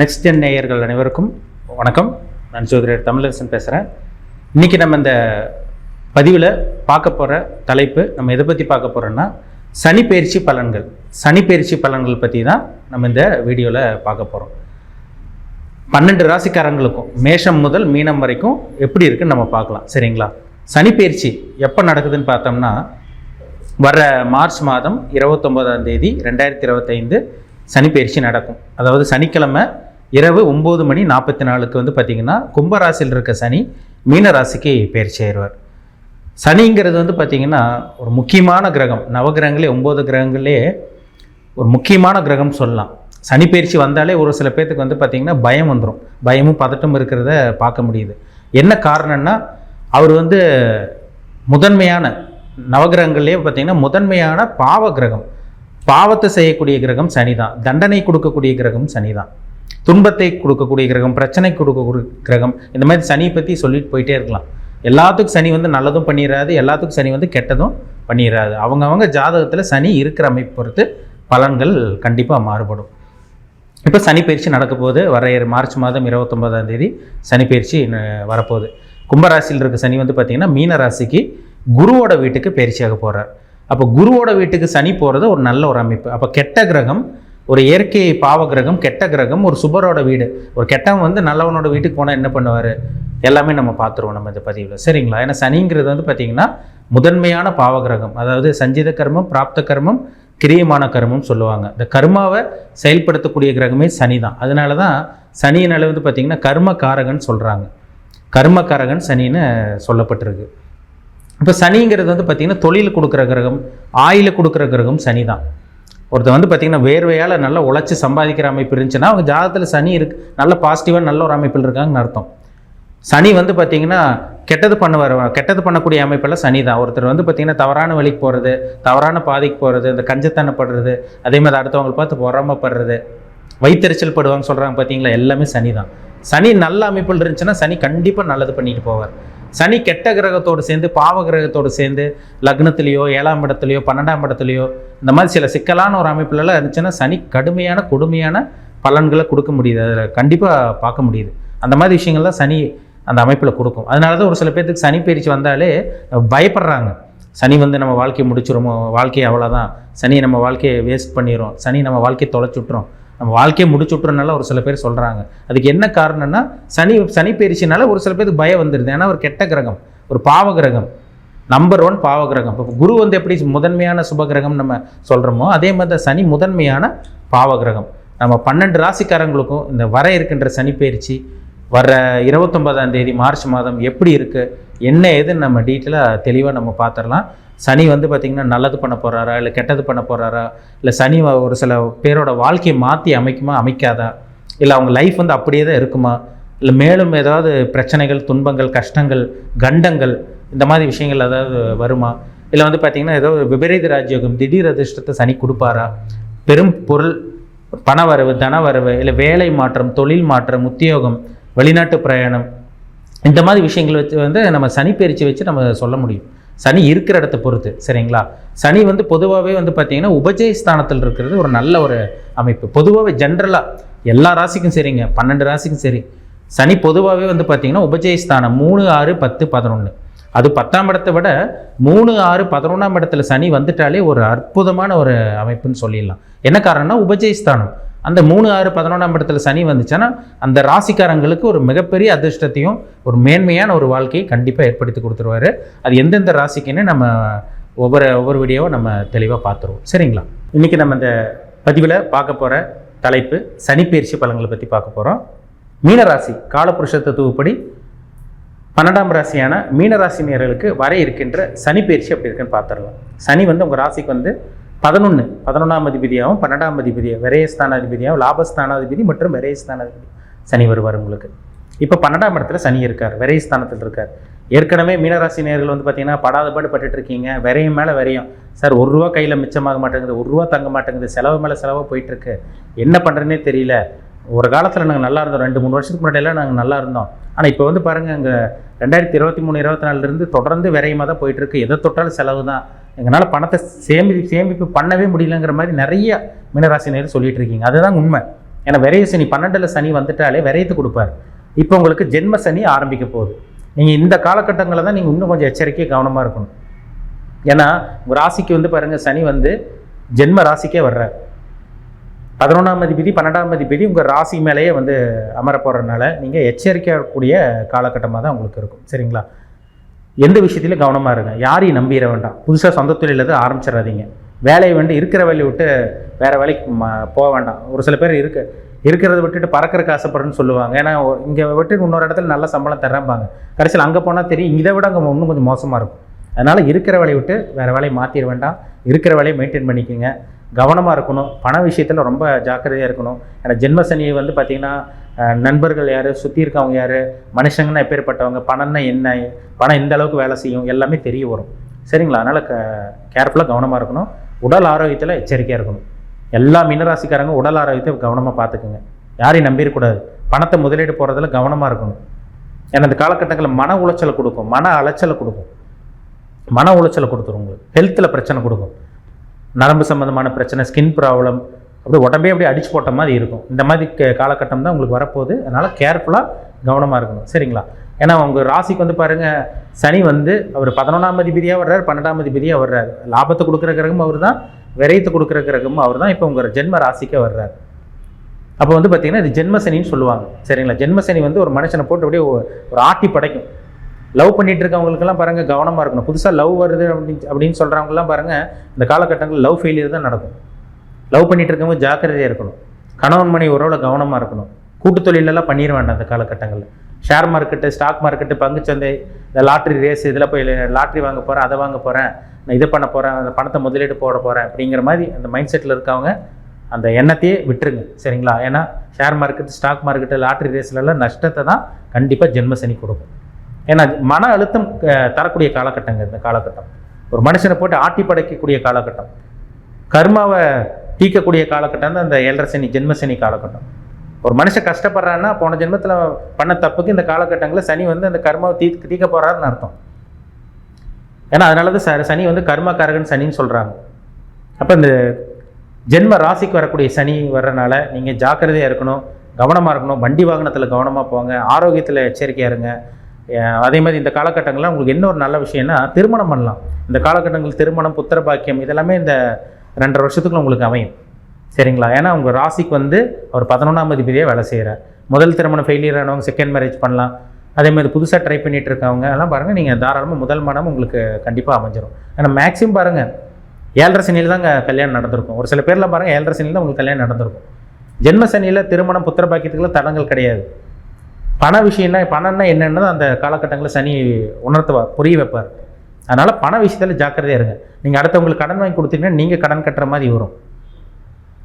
Next gen நேயர்கள் அனைவருக்கும் வணக்கம். நான் ஜோதிடர் தமிழரசன் பேசுகிறேன் இன்றைக்கி நம்ம இந்த பதிவில் பார்க்க போகிற தலைப்பு நம்ம எதை பற்றி பார்க்க போகிறோன்னா சனி பயிற்சி பலன்கள். சனி பயிற்சி பலன்கள் பற்றி தான் நம்ம இந்த வீடியோவில் பார்க்க போகிறோம் பன்னெண்டு ராசிக்காரங்களுக்கும் மேஷம் முதல் மீனம் வரைக்கும் எப்படி இருக்குன்னு நம்ம பார்க்கலாம். சரிங்களா? சனி பயிற்சி எப்போ நடக்குதுன்னு பார்த்தோம்னா வர மார்ச் மாதம் இருபத்தொம்போதாம் தேதி ரெண்டாயிரத்தி இருபத்தைந்து சனிப்பயிற்சி நடக்கும். அதாவது சனிக்கிழமை இரவு ஒம்பது மணி நாற்பத்தி நாலுக்கு வந்து பார்த்திங்கன்னா கும்பராசியில் இருக்க சனி மீன ராசிக்கு பயிற்சி ஆயிடுவார். சனிங்கிறது வந்து பார்த்திங்கன்னா ஒரு முக்கியமான கிரகம். நவகிரகங்களே ஒம்பது கிரகங்களே ஒரு முக்கியமான கிரகம் சொல்லலாம். சனி பயிற்சி வந்தாலே ஒரு சில பேர்த்துக்கு வந்து பார்த்திங்கன்னா பயம் வந்துடும் பயமும் பதட்டம் இருக்கிறத பார்க்க முடியுது. என்ன காரணம்னா அவர் வந்து முதன்மையான நவகிரகங்கள்லேயே பார்த்திங்கன்னா முதன்மையான பாவ கிரகம். பாவத்தை செய்யக்கூடிய கிரகம் சனி தான் தண்டனை கொடுக்கக்கூடிய கிரகம் சனி தான் துன்பத்தை கொடுக்கக்கூடிய கிரகம் பிரச்சனை கொடுக்கக்கூடிய கிரகம். இந்த மாதிரி சனியை பற்றி சொல்லிட்டு போயிட்டே இருக்கலாம். எல்லாத்துக்கும் சனி வந்து நல்லதும் பண்ணிடாது எல்லாத்துக்கும் சனி வந்து கெட்டதும் பண்ணிடாது அவங்கவங்க ஜாதகத்தில் சனி இருக்கிற அமைப்பு பொறுத்து பலன்கள் கண்டிப்பாக மாறுபடும். இப்போ சனி பயிற்சி நடக்க போகுது. வர மார்ச் மாதம் இருபத்தொம்பதாம் தேதி சனி பயிற்சி வரப்போகுது. கும்பராசியில் இருக்க சனி வந்து பார்த்திங்கன்னா மீன ராசிக்கு குருவோட வீட்டுக்கு பயிற்சியாக போகிறார் அப்போ குருவோட வீட்டுக்கு சனி போகிறது ஒரு நல்ல ஒரு அமைப்பு. அப்போ கெட்ட கிரகம் ஒரு இயற்கை பாவ கிரகம் கெட்ட கிரகம் ஒரு சுபரோட வீடு. ஒரு கெட்டவன் வந்து நல்லவனோட வீட்டுக்கு போனால் என்ன பண்ணுவார்? எல்லாமே நம்ம பார்த்துருவோம் நம்ம இந்த பதிவில். சரிங்களா? ஏன்னா சனிங்கிறது வந்து பார்த்திங்கன்னா முதன்மையான பாவ கிரகம். அதாவது சஞ்சித கர்மம் பிராப்த கர்மம் கிரியமான கர்மம் சொல்லுவாங்க. இந்த கர்மாவை செயல்படுத்தக்கூடிய கிரகமே சனி தான். அதனால தான் சனியின் அளவு வந்து பார்த்திங்கன்னா கர்ம காரகன் சொல்கிறாங்க கர்மகாரகன் சனின்னு சொல்லப்பட்டிருக்கு. இப்போ சனிங்கிறது வந்து பார்த்திங்கன்னா தொழில் கொடுக்குற கிரகம் ஆயில் கொடுக்குற கிரகம் சனி தான். ஒருத்தர் வந்து பார்த்திங்கன்னா வேர்வையால் நல்லா உழைச்சி சம்பாதிக்கிற அமைப்பு இருந்துச்சுன்னா அவங்க ஜாதகத்தில் சனி இருக்கு. நல்ல பாசிட்டிவாக நல்ல ஒரு அமைப்பில் இருக்காங்கன்னு அர்த்தம். சனி வந்து பார்த்திங்கன்னா கெட்டது பண்ணுவார். கெட்டது பண்ணக்கூடிய அமைப்பெல்லாம் சனி தான். ஒருத்தர் வந்து பார்த்திங்கன்னா தவறான வழிக்கு போகிறது தவறான பாதைக்கு போகிறது இந்த கஞ்சத்தனப்படுறது அதே மாதிரி அடுத்தவங்களை பார்த்து பொறாமப்படுறது வைத்தறிச்சல் படுவாங்க சொல்கிறாங்க பார்த்தீங்களா எல்லாமே சனி தான். சனி நல்ல அமைப்பில் இருந்துச்சுன்னா சனி கண்டிப்பாக நல்லது பண்ணிட்டு போவார். சனி கெட்ட கிரகத்தோடு சேர்ந்து பாவ கிரகத்தோடு சேர்ந்து லக்னத்திலேயோ ஏழாம் இடத்துலையோ பன்னெண்டாம் இடத்துலையோ இந்த மாதிரி சில சிக்கலான ஒரு அமைப்புலலாம் இருந்துச்சுன்னா சனி கடுமையான கொடுமையான பலன்களை கொடுக்க முடியுது. அதில் கண்டிப்பாக பார்க்க முடியுது. அந்த மாதிரி விஷயங்கள்லாம் சனி அந்த அமைப்பில் கொடுக்கும். அதனால தான் ஒரு சில பேர்த்துக்கு சனி பயிற்சி வந்தாலே பயப்படுறாங்க. சனி வந்து நம்ம வாழ்க்கையை முடிச்சிடுமோ வாழ்க்கையை அவ்வளோதான் சனி நம்ம வாழ்க்கையை வேஸ்ட் பண்ணிடும் சனி நம்ம வாழ்க்கையை தொலைச்சி நம்ம வாழ்க்கையை முடிச்சு விட்றனால ஒரு சில பேர் சொல்கிறாங்க அதுக்கு என்ன காரணம்னா சனி சனி பயிற்சினால ஒரு சில பேருக்கு பயம் வந்துடுது ஏன்னா ஒரு கெட்ட கிரகம் ஒரு பாவ கிரகம் நம்பர் ஒன் பாவ கிரகம். இப்போ குரு வந்து எப்படி முதன்மையான சுப கிரகம் நம்ம சொல்கிறோமோ அதே மாதிரி தான் சனி முதன்மையான பாவ கிரகம். நம்ம பன்னெண்டு ராசிக்காரங்களுக்கும் இந்த வர இருக்கின்ற சனி பயிற்சி வர இருபத்தொன்பதாம் தேதி மார்ச் மாதம் எப்படி இருக்குது என்ன ஏதுன்னு நம்ம டீட்டெயிலாக தெளிவாக நம்ம பார்த்துடலாம் சனி வந்து பார்த்திங்கன்னா நல்லது பண்ண போகிறாரா இல்லை கெட்டது பண்ண போகிறாரா இல்லை சனி ஒரு சில பேரோட வாழ்க்கையை மாற்றி அமைக்குமா அமைக்காதா? இல்லை அவங்க லைஃப் வந்து அப்படியே தான் இருக்குமா? இல்லை மேலும் ஏதாவது பிரச்சனைகள் துன்பங்கள் கஷ்டங்கள் கண்டங்கள் இந்த மாதிரி விஷயங்கள் ஏதாவது வருமா? இல்லை வந்து பார்த்திங்கன்னா ஏதோ விபரீத ராஜயோகம் திடீர் அதிர்ஷ்டத்தை சனி கொடுப்பாரா? பெரும் பொருள் பணவரவு தனவரவு இல்லை வேலை மாற்றம் தொழில் மாற்றம் உத்தியோகம் வெளிநாட்டு பிரயாணம். இந்த மாதிரி விஷயங்கள் வச்சு வந்து நம்ம சனி பயிற்சி வச்சு நம்ம சொல்ல முடியும். சனி இருக்கிற இடத்த பொறுத்து சரிங்களா? சனி வந்து பொதுவாகவே வந்து பார்த்தீங்கன்னா உபஜய ஸ்தானத்தில் இருக்கிறது ஒரு நல்ல ஒரு அமைப்பு. பொதுவாகவே ஜென்ரலாக எல்லா ராசிக்கும் சரிங்க. பன்னெண்டு ராசிக்கும் சரி. சனி பொதுவாகவே வந்து பார்த்தீங்கன்னா உபஜய ஸ்தானம் மூணு ஆறு பத்து பதினொன்று அது பத்தாம் இடத்தை விட மூணு ஆறு பதினொன்றாம் இடத்துல சனி வந்துட்டாலே ஒரு அற்புதமான ஒரு அமைப்புன்னு சொல்லிடலாம். என்ன காரணம்னா உபஜயஸ்தானம். அந்த மூணு ஆறு பதினொன்றாம் இடத்துல சனி வந்துச்சுன்னா அந்த ராசிக்காரங்களுக்கு ஒரு மிகப்பெரிய அதிர்ஷ்டத்தையும் ஒரு மேன்மையான ஒரு வாழ்க்கையை கண்டிப்பாக ஏற்படுத்தி கொடுத்துருவாரு. அது எந்தெந்த ராசிக்குன்னு நம்ம ஒவ்வொரு ஒவ்வொரு வீடியோவை நம்ம தெளிவாக பார்த்துருவோம். சரிங்களா? இன்றைக்கி நம்ம இந்த பதிவில் பார்க்க போகிற தலைப்பு சனிப்பயிற்சி பலன்களை பற்றி பார்க்க போகிறோம் மீனராசி காலபுருஷ தத்துவப்படி பன்னெண்டாம் ராசியான மீனராசி நேர்களுக்கு வர இருக்கின்ற சனி பயிற்சி அப்படி இருக்குன்னு பார்த்துடலாம். சனி வந்து உங்கள் ராசிக்கு வந்து பதினொன்று பதினொன்றாம் அதிபதியாகவும் பன்னெண்டாம் அதிபதியாக விரயஸ்தானாதிபதியாகவும் லாபஸ்தானாதிபதி மற்றும் விரயஸ்தானாதிபதி சனி வருவார் உங்களுக்கு. இப்போ பன்னெண்டாம் இடத்துல சனி இருக்கார் விரயஸ்தானத்தில் இருக்கார். ஏற்கனவே மீனராசி நேர்கள் வந்து பார்த்தீங்கன்னா படாத பாடு பட்டுட்டு இருக்கீங்க விரையும் மேலே விரையும். சார் ஒரு ரூபா கையில் மிச்சமாக மாட்டேங்குது ஒரு ரூபா தங்க மாட்டேங்குது செலவு மேலே செலவாக போயிட்டுருக்கு. என்ன பண்ணுறேன்னே தெரியல. ஒரு காலத்தில் நாங்கள் நல்லா இருந்தோம் ரெண்டு மூணு வருஷத்துக்கு முன்னாடியெல்லாம் நாங்கள் நல்லா இருந்தோம். ஆனால் இப்போ வந்து பாருங்கள் அங்கே ரெண்டாயிரத்தி இருபத்தி மூணு இருபத்தி நாலுலேருந்து தொடர்ந்து விரையமாக தான் போயிட்டுருக்கு. எதை தொட்டாலும் செலவு தான் எங்களால் பணத்தை சேமி சேமிப்பு பண்ணவே முடியலங்கிற மாதிரி நிறைய மீனராசினியர் சொல்லிட்டு இருக்கீங்க. அதுதான் உண்மை. ஏன்னா விரைய சனி பன்னெண்டில் சனி வந்துட்டாலே விரயத்து கொடுப்பார். இப்போ உங்களுக்கு ஜென்ம சனி ஆரம்பிக்க போகுது. நீங்கள் இந்த காலகட்டங்களில் தான் நீங்கள் இன்னும் கொஞ்சம் எச்சரிக்கையை கவனமாக இருக்கணும். ஏன்னா உங்கள் ராசிக்கு வந்து பாருங்கள் சனி வந்து ஜென்ம ராசிக்கே வர்றார். பதினொன்றாம் அதிபதி பன்னெண்டாம் அதிபதி உங்கள் ராசி மேலேயே வந்து அமர போகிறதுனால நீங்கள் எச்சரிக்கக்கூடிய காலகட்டமாக தான் உங்களுக்கு இருக்கும். சரிங்களா? எந்த விஷயத்திலும் கவனமாக இருங்க. யாரையும் நம்பிட வேண்டாம். புதுசாக சொந்த தொழில் எதுவும் ஆரம்பிச்சிடாதீங்க. வேலையை வந்து இருக்கிற வேலையை விட்டு வேறு வேலைக்கு போக வேண்டாம். ஒரு சில பேர் இருக்க. இருக்கிறத விட்டுட்டு பறக்கறக்கு ஆசைப்படுறேன்னு சொல்லுவாங்க. ஏன்னா இங்கே விட்டு இன்னொரு இடத்துல நல்ல சம்பளம் தர்றேன்பாங்க. கடைசியில் அங்கே போனால் தெரியும். இதை விட அங்கே இன்னும் கொஞ்சம் மோசமாக இருக்கும். அதனால் இருக்கிற வேலையை விட்டு வேறு வேலையை மாற்றிட வேண்டாம். இருக்கிற வேலையை மெயின்டைன் பண்ணிக்கோங்க. கவனமாக இருக்கணும். பண விஷயத்தில் ரொம்ப ஜாக்கிரதையாக இருக்கணும். ஏன்னா ஜென்மசனியை வந்து பார்த்திங்கன்னா நண்பர்கள் யார் சுற்றி இருக்கவங்க யார் மனுஷங்கன்னா எப்பேற்பட்டவங்க பணம்னா என்ன பணம் எந்த அளவுக்கு வேலை செய்யும் எல்லாமே தெரிய வரும். சரிங்களா? அதனால் க கேர்ஃபுல்லாக கவனமாக இருக்கணும். உடல் ஆரோக்கியத்தில் எச்சரிக்கையாக இருக்கணும். எல்லா மீனராசிக்காரங்க உடல் ஆரோக்கியத்தை கவனமாக பார்த்துக்குங்க. யாரையும் நம்பிடக்கூடாது பணத்தை முதலீடு போகிறதுல கவனமாக இருக்கணும். ஏன்னா இந்த காலகட்டங்களில் மன உளைச்சலை கொடுக்கும். மன அலைச்சலை கொடுக்கும். மன உளைச்சலை கொடுத்துரும் உங்களுக்கு. ஹெல்த்தில் பிரச்சனை கொடுக்கும். நரம்பு சம்மந்தமான பிரச்சனை ஸ்கின் ப்ராப்ளம் அப்படியே உடம்பே அப்படியே அடிச்சு போட்ட மாதிரி இருக்கும். இந்த மாதிரி காலகட்டம் தான் உங்களுக்கு வரப்போகுது. அதனால் கேர்ஃபுல்லாக கவனமாக இருக்கணும். சரிங்களா? ஏன்னா உங்கள் ராசிக்கு வந்து பாருங்கள் சனி வந்து அவர் பதினொன்றாம் அதிபதியாக வர்றார் பன்னெண்டாம் அதிபதியாக வர்றார். லாபத்தை கொடுக்குற கிரகமும் அவர் தான் விரயத்தை கொடுக்குற கிரகமும் அவர் தான் இப்போ உங்கள் ஜென்ம ராசிக்கே வர்றார். அப்போ வந்து பார்த்தீங்கன்னா இது ஜென்ம சனின்னு சொல்லுவாங்க. சரிங்களா? ஜென்ம சனி வந்து ஒரு மனுஷனை போட்டு அப்படியே ஒரு ஆட்டி படைக்கும். லவ் பண்ணிட்டு இருக்கவங்களுக்கெல்லாம் பாருங்கள் கவனமாக இருக்கணும். புதுசாக லவ் வருது அப்படின்னு அப்படின்னு சொல்கிறவங்கலாம் பாருங்கள் இந்த காலகட்டங்களில் லவ் ஃபெயிலியர் தான் நடக்கும். லவ் பண்ணிட்டு இருக்கவங்க ஜாக்கிரதையாக இருக்கணும். கணவன் மணி உறவில் கவனமாக இருக்கணும். கூட்டு தொழிலெல்லாம் பண்ணிட வேண்டாம் அந்த காலகட்டங்களில். ஷேர் மார்க்கெட்டு ஸ்டாக் மார்க்கெட்டு பங்குச்சந்தை இந்த லாட்ரி ரேஸ் இதில் போய் லாட்ரி வாங்க போகிறேன் அதை வாங்க போகிறேன் நான் இதை பண்ண போகிறேன் அந்த பணத்தை முதலீடு போட போகிறேன் அப்படிங்கிற மாதிரி அந்த மைண்ட் செட்டில் இருக்கவங்க அந்த எண்ணத்தையே விட்டுருங்க. சரிங்களா? ஏன்னா share market stock market lottery ரேஸ்லலாம் நஷ்டத்தை தான் கண்டிப்பாக ஜென்மசனி கொடுக்கும். ஏன்னா மன அழுத்தம் தரக்கூடிய காலகட்டங்க இந்த காலகட்டம். ஒரு மனுஷனை போட்டு ஆட்டி படைக்கக்கூடிய காலகட்டம். கர்மாவை தீர்க்கக்கூடிய காலகட்டம் தான் இந்த ஏழரசனி சனி ஜென்ம சனி காலகட்டம். ஒரு மனுஷன் கஷ்டப்படுறான்னா போன ஜென்மத்தில் பண்ண தப்புக்கு இந்த காலகட்டங்களில் சனி வந்து அந்த கர்மாவை தீ தீர்க்க போகிறாருன்னு அர்த்தம். ஏன்னா அதனால தான் ச- சனி வந்து கர்மக்காரகன் சனின்னு சொல்கிறாங்க அப்போ இந்த ஜென்ம ராசிக்கு வரக்கூடிய சனி வர்றனால நீங்கள் ஜாக்கிரதையாக இருக்கணும் கவனமாக இருக்கணும் வண்டி வாகனத்தில் கவனமாக போங்க ஆரோக்கியத்தில் எச்சரிக்கையாக இருங்க. அதே மாதிரி இந்த காலகட்டங்களில் உங்களுக்கு என்ன ஒரு நல்ல விஷயம்னா திருமணம் பண்ணலாம். இந்த காலகட்டங்கள் திருமணம் புத்திர பாக்கியம் இதெல்லாமே இந்த ரெண்டரை வருஷத்துக்குள்ள உங்களுக்கு அமையும். சரிங்களா? ஏன்னா உங்கள் ராசிக்கு வந்து அவர் பதினொன்றாம் அதிபதியாக வேலை செய்கிறார் முதல் திருமணம் ஃபெயிலியர் ஆனவங்க செகண்ட் மேரேஜ் பண்ணலாம். அதேமாதிரி புதுசாக ட்ரை பண்ணிகிட்டு இருக்கவங்க எல்லாம் பாருங்கள் நீங்கள் தாராளமாக முதல் மனம் உங்களுக்கு கண்டிப்பாக அமைஞ்சிடும் ஏன்னா மேக்ஸிமம் பாருங்கள் ஏழரை சனியில் தாங்க கல்யாணம் நடந்திருக்கும். ஒரு சில பேர்லாம் பாருங்கள் ஏழரை சனியில் தான் உங்களுக்கு கல்யாணம் நடந்திருக்கும். ஜென்ம சனியில் திருமணம் புத்திர பாக்கியத்துக்குலாம் தடங்கள் கிடையாது. பண விஷயம்னா பணம்னா என்னன்னு அந்த காலகட்டங்களில் சனி உணர்த்துவார் புரிய வைப்பார். அதனால் பண விஷயத்தில் ஜாக்கிரதையாக இருங்க. நீங்கள் அடுத்தவங்களுக்கு கடன் வாங்கி கொடுத்தீங்கன்னா நீங்கள் கடன் கட்டுற மாதிரி வரும்.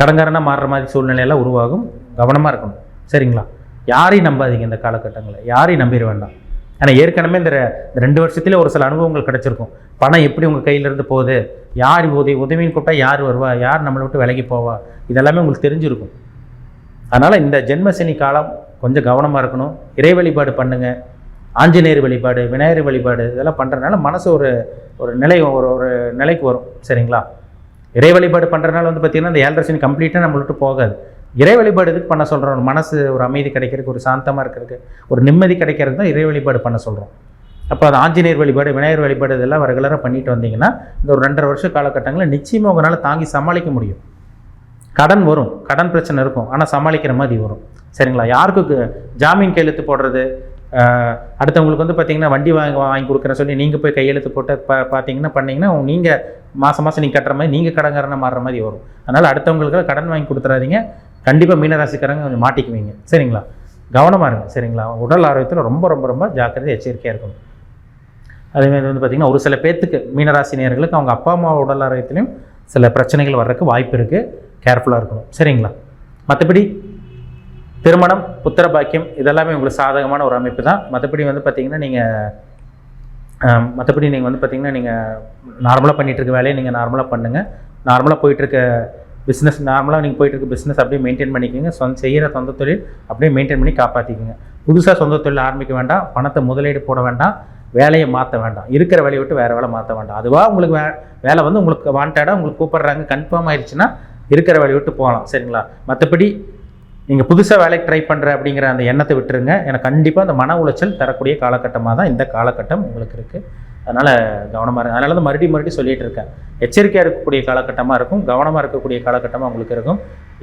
கடன்காரனாக மாறுற மாதிரி சூழ்நிலையெல்லாம் உருவாகும். கவனமாக இருக்கணும். சரிங்களா? யாரையும் நம்பாதீங்க இந்த காலகட்டங்களில். யாரையும் நம்பிட வேண்டாம். ஆனால் ஏற்கனவே இந்த ரெண்டு வருஷத்துல ஒரு சில அனுபவங்கள் கிடச்சிருக்கும். பணம் எப்படி உங்கள் கையிலேருந்து போகுது? யார் உதவி உதவின்னு கூப்பிட்டா யார் வருவா? யார் நம்மளை விட்டு விலகி போவா? இதெல்லாமே உங்களுக்கு தெரிஞ்சிருக்கும். அதனால் இந்த ஜென்மசனி காலம் கொஞ்சம் கவனமாக இருக்கணும். இறை வழிபாடு பண்ணுங்கள் ஆஞ்சநேயர் வழிபாடு விநாயகர் வழிபாடு இதெல்லாம் பண்ணுறதுனால மனசு ஒரு ஒரு நிலை ஒரு ஒரு நிலைக்கு வரும். சரிங்களா? இறை வழிபாடு பண்ணுறதுனால வந்து பார்த்திங்கன்னா இந்த ஏழரை சனி கம்ப்ளீட்டாக நம்மளை போகாது. இறை வழிபாடு இதுக்கு பண்ண சொல்கிறோம் ஒரு மனசு ஒரு அமைதி கிடைக்கிறதுக்கு ஒரு சாந்தமாக இருக்கிறதுக்கு ஒரு நிம்மதி கிடைக்கிறதுக்கு தான் இறை வழிபாடு பண்ண சொல்கிறோம் அப்போ அது ஆஞ்சநேயர் வழிபாடு விநாயகர் வழிபாடு இதெல்லாம் ரெகுலராக பண்ணிட்டு வந்தீங்கன்னா இந்த ஒரு ரெண்டரை வருஷ காலகட்டங்களில் நிச்சயமாக உங்களால் தாங்கி சமாளிக்க முடியும். கடன் வரும். கடன் பிரச்சனை இருக்கும். ஆனால் சமாளிக்கிற மாதிரி வரும். சரிங்களா? யாருக்கு ஜாமீன் கையெழுத்து போடுறது? அடுத்தவங்களுக்கு வந்து பார்த்தீங்கன்னா வண்டி வாங்கி வாங்கி கொடுக்குறேன் சொல்லி நீங்கள் போய் கையெழுத்து போட்டு பா பார்த்தீங்கன்னா பண்ணிங்கன்னா நீங்கள் மாதம் மாதம் நீங்கள் கட்டுற மாதிரி நீங்கள் கடங்காரனை மாறுற மாதிரி வரும். அதனால் அடுத்தவங்களுக்கு கடன் வாங்கி கொடுத்துறாதீங்க. கண்டிப்பாக மீனராசிக்காரங்க கொஞ்சம் மாட்டிக்குவீங்க. சரிங்களா? கவனமாக இருங்க. சரிங்களா? உடல் ஆரோக்கியத்தில் ரொம்ப ரொம்ப ரொம்ப ஜாக்கிரதை எச்சரிக்கையாக இருக்கணும். அதேமாதிரி வந்து பார்த்திங்கன்னா ஒரு சில பேர்த்துக்கு மீனராசி நேர்களுக்கு அவங்க அப்பா அம்மா உடல் ஆரோக்கியத்திலையும் சில பிரச்சனைகள் வர்றதுக்கு வாய்ப்பு இருக்குது கேர்ஃபுல்லாக இருக்கணும். சரிங்களா? மற்றபடி திருமணம் புத்திர பாக்கியம் இதெல்லாமே உங்களுக்கு சாதகமான ஒரு அமைப்பு தான். மற்றபடி வந்து பார்த்திங்கன்னா நீங்கள் மற்றபடி நீங்கள் வந்து பார்த்திங்கன்னா நீங்கள் நார்மலாக பண்ணிகிட்டு இருக்க வேலையை நீங்கள் நார்மலாக பண்ணுங்கள் நார்மலாக போயிட்டுருக்க பிஸ்னஸ் நார்மலாக நீங்கள் போயிட்டு இருக்க பிஸ்னஸ் அப்படியே மெயின்டைன் பண்ணிக்கோங்க. சொந்த செய்கிற சொந்த தொழில் அப்படியே மெயின்டைன் பண்ணி காப்பாற்றிக்கோங்க புதுசாக சொந்த தொழில் ஆரம்பிக்க வேண்டாம். பணத்தை முதலீடு போட வேண்டாம். வேலையை மாற்ற வேண்டாம். இருக்கிற வேலையை விட்டு வேறு வேலை மாற்ற வேண்டாம். அதுவாக உங்களுக்கு வே வேலை வந்து உங்களுக்கு வாண்டடாக உங்களுக்கு கூப்பிட்றாங்க கன்ஃபார்ம் ஆயிடுச்சுன்னா இருக்கிற வேலையை விட்டு போகலாம். சரிங்களா? மற்றபடி நீங்கள் புதுசாக வேலைக்கு ட்ரை பண்ணுற அப்படிங்கிற அந்த எண்ணத்தை விட்டுருங்க. எனக்கு கண்டிப்பாக அந்த மன உளைச்சல் தரக்கூடிய காலகட்டமாக தான் இந்த காலகட்டம் உங்களுக்கு இருக்குது அதனால் கவனமாக இருங்க. அதனால தான் மறுபடியும் மறுபடியும் சொல்லிகிட்டு இருக்கேன். எச்சரிக்கையாக இருக்கக்கூடிய காலகட்டமாக இருக்கும். கவனமாக இருக்கக்கூடிய காலகட்டமாக உங்களுக்கு இருக்கும்.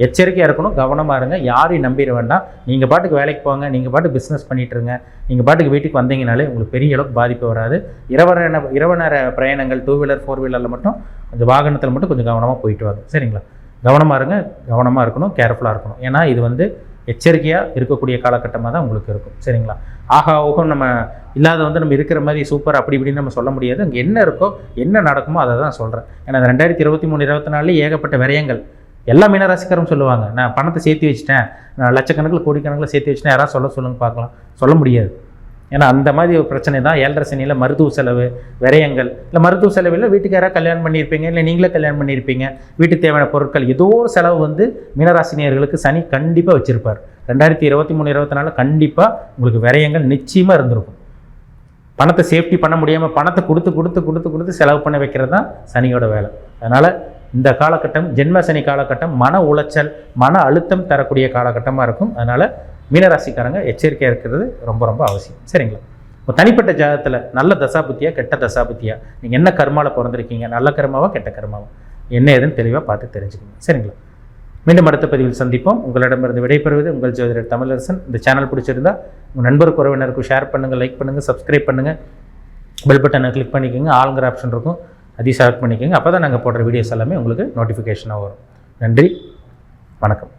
எச்சரிக்கையாக இருக்கணும். கவனமாக இருங்க. யாரையும் நம்பிட வேண்டாம். நீங்கள் பாட்டுக்கு வேலைக்கு போங்க. நீங்கள் பாட்டுக்கு பிஸ்னஸ் பண்ணிட்டு இருங்க. நீங்கள் பாட்டுக்கு வீட்டுக்கு வந்தீங்கனாலே உங்களுக்கு பெரிய அளவுக்கு பாதிப்பு வராது. இரவு நேர இரவு நேர பிரயாணங்கள் டூ வீலர் ஃபோர் வீலரில் மட்டும் கொஞ்சம் வாகனத்தில் மட்டும் கொஞ்சம் கவனமாக போயிட்டு வாங்க. சரிங்களா? கவனமாக இருங்க கவனமாக இருக்கணும் கேர்ஃபுல்லாக இருக்கணும். ஏன்னா இது வந்து எச்சரிக்கையாக இருக்கக்கூடிய காலகட்டமாக தான் உங்களுக்கு இருக்கும். சரிங்களா? ஆகா ஓகம் நம்ம இல்லாத வந்து நம்ம இருக்கிற மாதிரி சூப்பர் அப்படி இப்படின்னு நம்ம சொல்ல முடியாது. அங்கே என்ன இருக்கோ என்ன நடக்குமோ அதை தான் சொல்கிறேன் ஏன்னா ரெண்டாயிரத்தி இருபத்தி மூணு இருபத்தி நாலுலேயே ஏகப்பட்ட விரயங்கள். எல்லா மீனராசிக்காரும் சொல்லுவாங்க நான் பணத்தை சேர்த்து வச்சிட்டேன். நான் லட்சக்கணக்கில் கோடிக்கணக்கில் சேர்த்து வச்சிட்டேன். யாராவது சொல்ல சொல்லுங்க பார்க்கலாம். சொல்ல முடியாது. ஏன்னா அந்த மாதிரி ஒரு பிரச்சனை தான் ஏழரை சனியில் மருத்துவ செலவு விரயங்கள். இல்லை மருத்துவ செலவில் வீட்டுக்கு யாராவது கல்யாணம் பண்ணியிருப்பீங்க இல்லை நீங்களே கல்யாணம் பண்ணியிருப்பீங்க வீட்டுக்கு தேவையான பொருட்கள் ஏதோ ஒரு செலவு வந்து மீனராசினியர்களுக்கு சனி கண்டிப்பாக வச்சுருப்பார். ரெண்டாயிரத்தி இருபத்தி மூணு இருபத்தி நாலு கண்டிப்பாக உங்களுக்கு விரயங்கள் நிச்சயமாக இருந்திருக்கும். பணத்தை சேஃப்டி பண்ண முடியாமல் பணத்தை கொடுத்து கொடுத்து கொடுத்து கொடுத்து செலவு பண்ண வைக்கிறது தான் சனியோட வேலை. அதனால் இந்த காலகட்டம் ஜென்ம சனி காலகட்டம் மன உளைச்சல் மன அழுத்தம் தரக்கூடிய காலகட்டமாக இருக்கும். அதனால் மீனராசிக்காரங்க எச்சரிக்கையாக இருக்கிறது ரொம்ப ரொம்ப அவசியம். சரிங்களா? இப்போ தனிப்பட்ட ஜாதகத்தில் நல்ல தசாபுத்தியா கெட்ட தசாபுத்தியா? நீங்கள் என்ன கர்மாவில் பிறந்திருக்கீங்க? நல்ல கர்மாவா கெட்ட கர்மாவா? என்ன ஏதுன்னு தெளிவாக பார்த்து தெரிஞ்சுக்கோங்க. சரிங்களா? மீண்டும் அடுத்த பதிவில் சந்திப்போம். உங்களிடமிருந்து விடைபெறுவது உங்கள் ஜோதிடர் தமிழரசன். இந்த சேனல் பிடிச்சிருந்தா உங்கள் நண்பருக்கு உறவினருக்கும் ஷேர் பண்ணுங்கள் லைக் பண்ணுங்கள் சப்ஸ்கிரைப் பண்ணுங்கள் பெல் பட்டனை கிளிக் பண்ணிக்கோங்க. ஆளுங்கிற ஆப்ஷன் இருக்கும். அதையும் செலக்ட் பண்ணிக்கோங்க. அப்போ தான் நாங்கள் போடுற வீடியோஸ் எல்லாமே உங்களுக்கு நோட்டிஃபிகேஷனாக வரும். நன்றி. வணக்கம்.